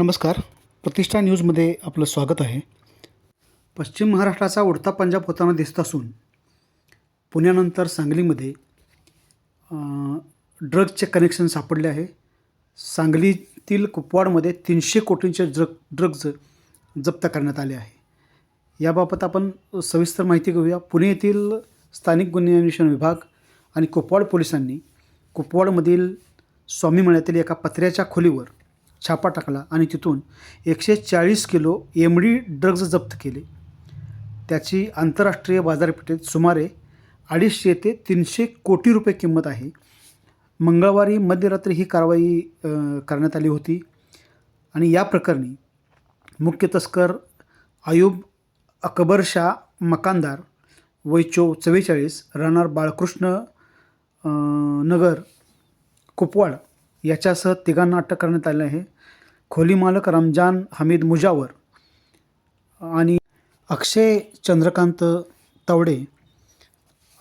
नमस्कार. प्रतिष्ठा न्यूजमध्ये आपलं स्वागत आहे. पश्चिम महाराष्ट्राचा उडता पंजाब होताना दिसत असून पुण्यानंतर सांगलीमध्ये अं, कनेक्शन सापडले आहे. सांगलीतील कुपवाडमध्ये तीनशे कोटींचे ड्रग ड्रग्ज जप्त करण्यात आले आहे. याबाबत आपण सविस्तर माहिती घेऊया. पुणे येथील स्थानिक गुन्हे अन्वेषण विभाग आणि कुपवाड पोलिसांनी कुपवाडमधील स्वामी मळ्यातील एका पत्र्याच्या खोलीवर छापा टाकला आणि तिथून एकशे चाळीस किलो एम डी ड्रग्ज जप्त केले. त्याची आंतरराष्ट्रीय बाजारपेठेत सुमारे अडीचशे ते तीनशे कोटी रुपये किंमत आहे. मंगळवारी मध्यरात्री ही कारवाई करण्यात आली होती आणि या प्रकरणी मुख्य तस्कर आयुब अकबर शाह मकानदार वय चो चव्वेचाळीस राहणार बाळकृष्ण नगर कुपवाड याच्यासह तिघांना अटक करण्यात आली आहे. खोली मालक रमजान हमीद मुजावर आणि अक्षय चंद्रकांत तवडे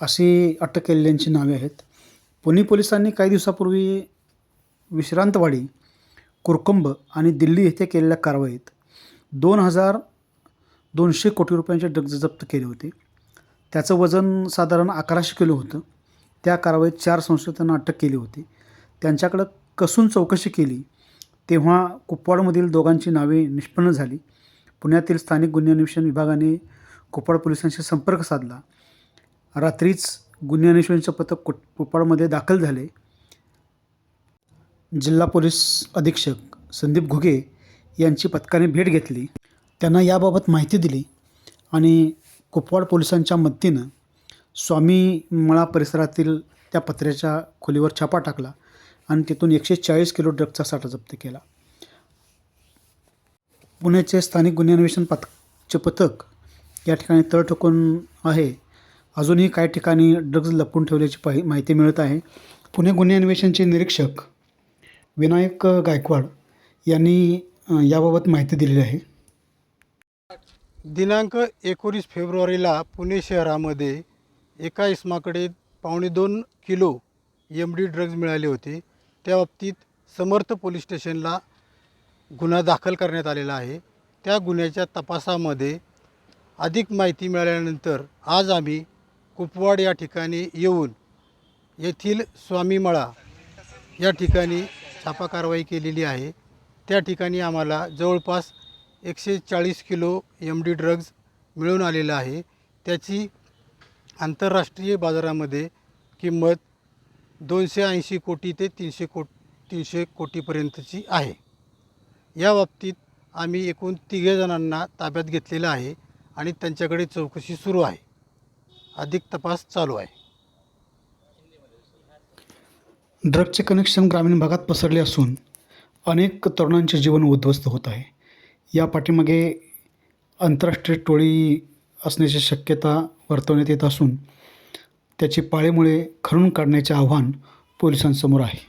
अशी अटक केलेल्यांची नावे आहेत. पुणे पोलिसांनी काही दिवसापूर्वी विश्रांतवाडी कुरकुंब आणि दिल्ली येथे केलेल्या कारवाईत दोन हजार दोनशे कोटी रुपयांचे ड्रग्ज जप्त केले होते. त्याचं वजन साधारण अकराशे किलो होतं. त्या कारवाईत चार संशयितांना अटक केली होती. त्यांच्याकडं कसून चौकशी केली तेव्हा कुपवाडमधील दोघांची नावे निष्पन्न झाली. पुण्यातील स्थानिक गुन्हे अन्वेषण विभागाने कुपवाड पोलिसांशी संपर्क साधला. रात्रीच गुन्हे अन्वेषणचं पथक कुट कुपवाडमध्ये दाखल झाले. जिल्हा पोलीस अधीक्षक संदीप घुगे यांची पथकाने भेट घेतली. त्यांना याबाबत माहिती दिली आणि कुपवाड पोलिसांच्या मदतीनं स्वामी मळा परिसरातील त्या पत्र्याच्या खोलीवर छापा टाकला. आणि तिथून एकशे चाळीस किलो ड्रगचा साठा जप्त केला. पुण्याचे स्थानिक गुन्हे अन्वेषण पथकचे पथक या ठिकाणी तळ ठोकून आहे. अजूनही काही ठिकाणी ड्रग्ज लपवून ठेवल्याची पाहि माहिती मिळत आहे. पुणे गुन्हे अन्वेषणचे निरीक्षक विनायक गायकवाड यांनी याबाबत माहिती दिलेली आहे. दिनांक एकोणीस फेब्रुवारीला पुणे शहरामध्ये एका इसमाकडे पावणे दोन किलो एम डी ड्रग्ज मिळाले होते. त्या बाबतीत समर्थ पोलीस स्टेशनला गुन्हा दाखल करण्यात आलेला आहे. त्या गुन्ह्याच्या तपासामध्ये अधिक माहिती मिळाल्यानंतर आज आम्ही कुपवाड या ठिकाणी येऊन येथील स्वामीमळा या ठिकाणी छापा कारवाई केलेली आहे. त्या ठिकाणी आम्हाला जवळपास एकशे चाळीस किलो एम डी ड्रग्ज मिळून आलेलं आहे. त्याची आंतरराष्ट्रीय बाजारामध्ये किंमत दोनशे ऐंशी कोटी ते तीनशे को तीनशे कोटीपर्यंतची आहे. या बाबतीत आम्ही एकूण तिघे जणांना ताब्यात घेतलेलं आहे आणि त्यांच्याकडे चौकशी सुरू आहे. अधिक तपास चालू आहे. ड्रगचे कनेक्शन ग्रामीण भागात पसरले असून अनेक तरुणांचे जीवन उद्ध्वस्त होत आहे. या पाठीमागे आंतरराष्ट्रीय टोळी असण्याची शक्यता वर्तवण्यात येत असून त्याची पाळेमुळे खणून काढण्याचे आव्हान पोलिसांसमोर आहे.